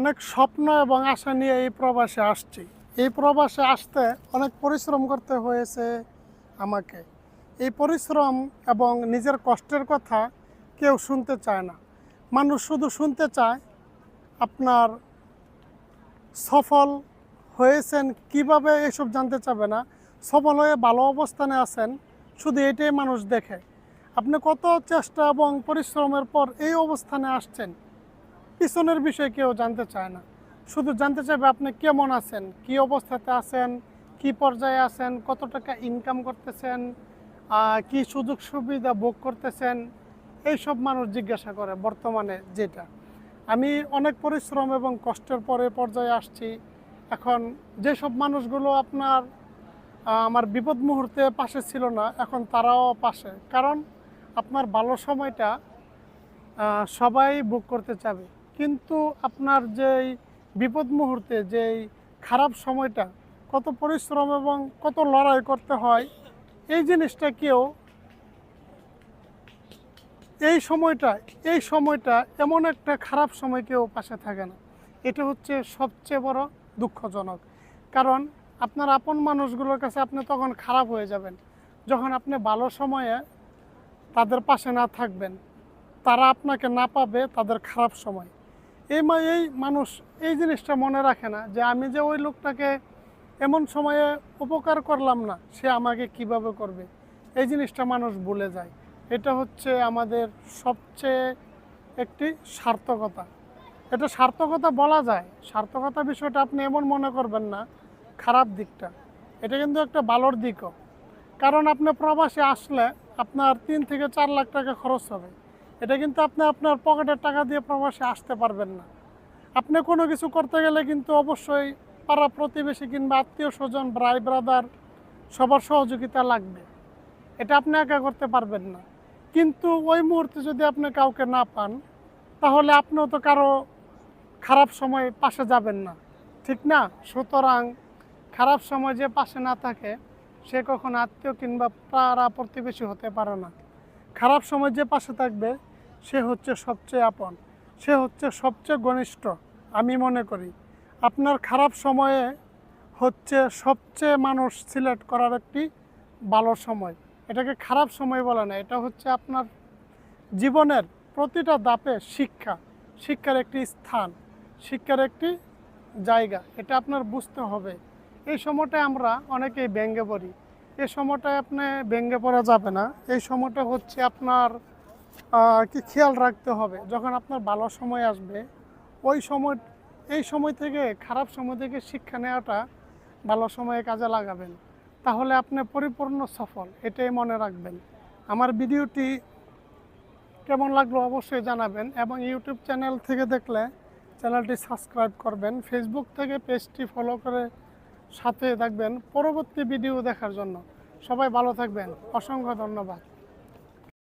অনেক স্বপ্ন এবং আশা নিয়ে এই প্রবাসে আসছি। এই প্রবাসে আসতে অনেক পরিশ্রম করতে হয়েছে আমাকে। এই পরিশ্রম এবং নিজের কষ্টের কথা কেউ শুনতে চায় না। মানুষ শুধু শুনতে চায়, আপনার সফল হয়েছেন, কীভাবে এসব জানতে চাবে না? সফল হয়ে ভালো অবস্থানে আছেন, শুধু এটাই মানুষ দেখে। আপনি কত চেষ্টা এবং পরিশ্রমের পর এই অবস্থানে আসছেন? পিছনের বিষয়ে কেউ জানতে চায় না। শুধু জানতে চাইবে আপনি কেমন আছেন, কি অবস্থাতে আছেন, কি পর্যায়ে আছেন, কত টাকা ইনকাম করতেছেন কি সুযোগ সুবিধা ভোগ করতেছেন, এইসব মানুষ জিজ্ঞাসা করে বর্তমানে যেটা। আমি অনেক পরিশ্রম এবং কষ্টের পরে পর্যায়ে আসছি। এখন যেসব মানুষগুলো আপনার আমার বিপদ মুহূর্তে পাশে ছিল না, এখন তারাও পাশে। কারণ আপনার ভালো সময়টা সবাই বুক করতে চাবে। কিন্তু আপনার যেই বিপদ মুহূর্তে, যেই খারাপ সময়টা, কত পরিশ্রম এবং কত লড়াই করতে হয়, এই জিনিসটা কেউ এই সময়টা এই সময়টা এমন একটা খারাপ সময় কেউ পাশে থাকে না। এটা হচ্ছে সবচেয়ে বড় দুঃখজনক। কারণ আপনার আপন মানুষগুলোর কাছে আপনি তখন খারাপ হয়ে যাবেন। যখন আপনি ভালো সময়ে তাদের পাশে না থাকবেন, তারা আপনাকে না পাবে তাদের খারাপ সময়। এই মা এই মানুষ এই জিনিসটা মনে রাখে না যে আমি যে ওই লোকটাকে এমন সময়ে উপকার করলাম না, সে আমাকে কীভাবে করবে? এই জিনিসটা মানুষ ভুলে যায়। এটা হচ্ছে আমাদের সবচেয়ে একটি সার্থকতা। এটা সার্থকতা বলা যায়। সার্থকতা বিষয়টা আপনি এমন মনে করবেন না, খারাপ দিকটা। এটা কিন্তু একটা ভালোর দিকও। কারণ আপনি প্রবাসে আসলে আপনার তিন থেকে চার লাখ টাকা খরচ হবে। এটা কিন্তু আপনি আপনার পকেটের টাকা দিয়ে প্রবাসে আসতে পারবেন না। আপনি কোনো কিছু করতে গেলে কিন্তু অবশ্যই পাড়া প্রতিবেশী কিংবা আত্মীয় স্বজন, ভাই ব্রাদার সবার সহযোগিতা লাগবে। এটা আপনি একা করতে পারবেন না। কিন্তু ওই মুহূর্তে যদি আপনি কাউকে না পান, তাহলে আপনিও তো কারও খারাপ সময় পাশে যাবেন না। ঠিক না? সুতরাং খারাপ সময় যে পাশে না থাকে, সে কখনো আত্মীয় কিংবা পাড়া প্রতিবেশী হতে পারে না। খারাপ সময় যে পাশে থাকবে সে হচ্ছে সবচেয়ে আপন, সে হচ্ছে সবচেয়ে ঘনিষ্ঠ, আমি মনে করি। আপনার খারাপ সময়ে হচ্ছে সবচেয়ে মানুষ সিলেক্ট করার একটি ভালো সময়। এটাকে খারাপ সময় বলে না, এটা হচ্ছে আপনার জীবনের প্রতিটা দাপে শিক্ষা, শিক্ষার একটি স্থান, শিক্ষার একটি জায়গা, এটা আপনার বুঝতে হবে। এই সময়টায় আমরা অনেকেই ব্যঙ্গে পড়ি, এই সময়টায় আপনি ব্যঙ্গে পড়া যাবে না, এই সময়টা হচ্ছে আপনার কি খেয়াল রাখতে হবে? যখন আপনার ভালো সময় আসবে, ওই সময়, এই সময় থেকে, খারাপ সময় থেকে শিক্ষা নেওয়াটা ভালো সময়ে কাজে লাগাবেন। তাহলে আপনি পরিপূর্ণ সফল, এটাই মনে রাখবেন। আমার ভিডিওটি কেমন লাগল অবশ্যই জানাবেন এবং ইউটিউব চ্যানেল থেকে দেখলে চ্যানেলটি সাবস্ক্রাইব করবেন। ফেসবুক থেকে পেজটি ফলো করে সাথে থাকবেন পরবর্তী ভিডিও দেখার জন্য। সবাই ভালো থাকবেন। অসংখ্য ধন্যবাদ।